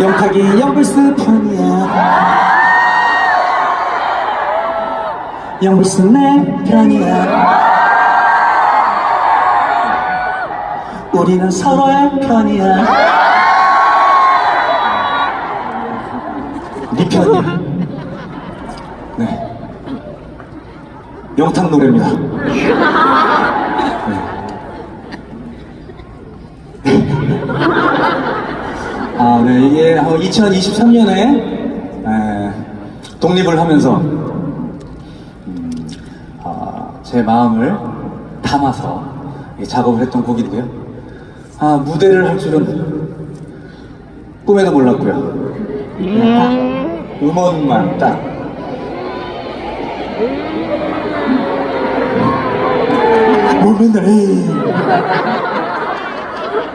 영탁이 영불스 편이야. 영불스 내 편이야. 우리는 서로의 편이야. 네 편이야. 네. 영탁 노래입니다 아, 네, 이게 2023년에 독립을 하면서 음, 아, 제 마음을 담아서 이 작업을 했던 곡인데요. 아, 무대를 할 줄은 꿈에도 몰랐고요. 딱 음원만 딱. 뭘 맨날 해.